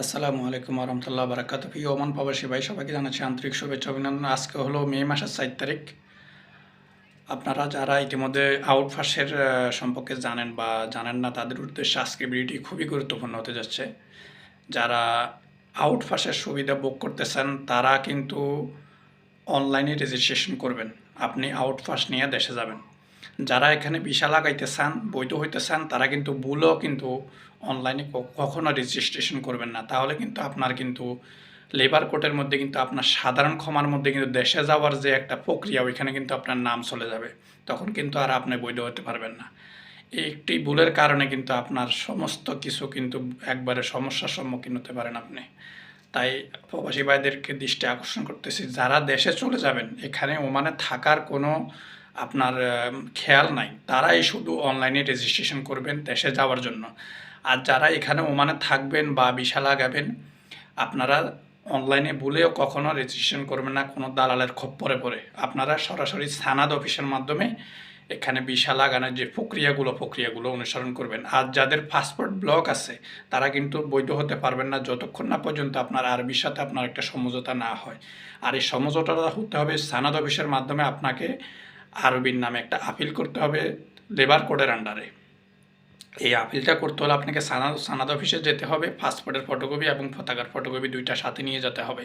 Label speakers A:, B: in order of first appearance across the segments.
A: আসসালামু আলাইকুম রহমতুল্লাহ বারাকাত প্রিয় ওমান প্রবাসী ভাই সবাইকে জানাচ্ছি আন্তরিক শুভেচ্ছা, অভিনন্দন। আজকে হলো মে মাসের চার তারিখ। আপনারা যারা ইতিমধ্যে আউটফাসের সম্পর্কে জানেন বা জানেন না, তাদের উদ্দেশ্যে আজকে ভিডিওটি খুবই গুরুত্বপূর্ণ হতে যাচ্ছে। যারা আউটফাসের সুবিধা বুক করতেছেন, তারা কিন্তু অনলাইনে রেজিস্ট্রেশন করবেন। আপনি আউটফাস নিয়ে দেশে যাবেন। যারা এখানে ভিসা লাগাইতে চান বৈধ হইতে চান তারা কিন্তু ভুলও কিন্তু অনলাইনে কখনো রেজিস্ট্রেশন করবেন না। তাহলে কিন্তু আপনার কিন্তু লেবার কোর্টের মধ্যে কিন্তু আপনার সাধারণ ক্ষমার মধ্যে কিন্তু দেশে যাওয়ার যে একটা প্রক্রিয়া, ওইখানে কিন্তু আপনার নাম চলে যাবে। তখন কিন্তু আর আপনি বৈধ হতে পারবেন না। একটি ভুলের কারণে কিন্তু আপনার সমস্ত কিছু কিন্তু একবারে সমস্যার সম্মুখীন হতে পারেন আপনি। তাই প্রবাসী ভাইদেরকে দৃষ্টি আকর্ষণ করতেছি, যারা দেশে চলে যাবেন, এখানে ওমানে থাকার কোনো আপনার খেয়াল নাই। তারাই শুধু অনলাইনে রেজিস্ট্রেশন করবেন দেশে যাওয়ার জন্য। আর যারা এখানে ওমানে থাকবেন বা বিশা লাগাবেন, আপনারা অনলাইনে বলেও কখনো রেজিস্ট্রেশন করবেন না, কোনো দালালের খপ্পরে পড়ে। আপনারা সরাসরি সানাদ অফিসের মাধ্যমে এখানে বিশা লাগানোর যে প্রক্রিয়াগুলো প্রক্রিয়াগুলো অনুসরণ করবেন। আর যাদের পাসপোর্ট ব্লক আছে, তারা কিন্তু বৈধ হতে পারবেন না যতক্ষণ না পর্যন্ত আপনার আরবির সাথে আপনার একটা সমঝোতা না হয়। আর এই সমঝোতাটা হতে হবে সানাদ অফিসের মাধ্যমে আপনাকে আরবির নামে একটা আপিল করতে হবে লেবার কোডের আন্ডারে। এই আপিলটা করতে হলে আপনাকে সানাদ সানাদ অফিসে যেতে হবে, পাসপোর্টের ফটোকপি এবং পতাকার ফটোকপি দুইটা সাথে নিয়ে যেতে হবে।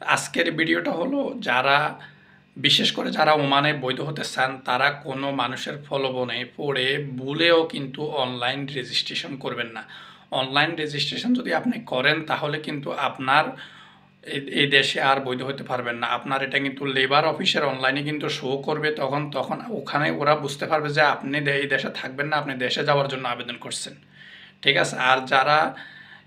A: আজকের ভিডিওটা হলো যারা, বিশেষ করে যারা ওমানে বৈধ হতে চান, তারা কোনো মানুষের প্রলোভনে পড়ে ভুলেও কিন্তু অনলাইন রেজিস্ট্রেশন করবেন না। অনলাইন রেজিস্ট্রেশন যদি আপনি করেন, তাহলে কিন্তু আপনার এই- দেশে আর বৈধ হতে পারবেন না। আপনার এটা কিন্তু লেবার অফিসের অনলাইনে কিন্তু শো করবে তখন তখন ওখানে ওরা বুঝতে পারবে যে আপনি এই দেশে থাকবেন না, আপনি দেশে যাওয়ার জন্য আবেদন করছেন। ঠিক আছে? আর যারা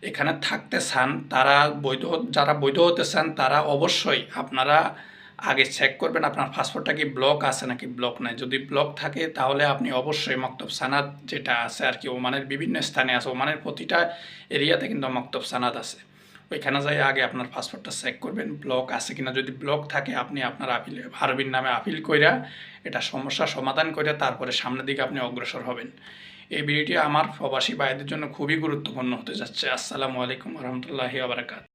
A: এখানে থাকতে চান, তারা বৈধ, যারা বৈধ হতে চান, তারা অবশ্যই আপনারা আগে চেক করবেন, আপনার পাসপোর্টটা কি ব্লক আছে নাকি ব্লক নাই। যদি ব্লক থাকে, তাহলে আপনি অবশ্যই মক্তব সানাদ যেটা আছে আর কি, ওমানের বিভিন্ন স্থানে আছে, ওমানের প্রতিটা এরিয়াতে কিন্তু মক্তব সানাদ আছে। ওইখানে যাই আগে আপনার পাসপোর্টটা চেক করবেন ব্লক আছে কিনা। যদি ব্লক থাকে, আপনি আপনার আপিল, আরবির নামে আপিল কইরা এটা সমস্যা সমাধান করে তারপরে সামনের দিকে আপনি অগ্রসর হবেন। এই ভিডিওটি আমার প্রবাসী ভাইদের জন্য খুবই গুরুত্বপূর্ণ হতে যাচ্ছে। আসসালামু আলাইকুম রহমতুল্লাহি আবরাকাত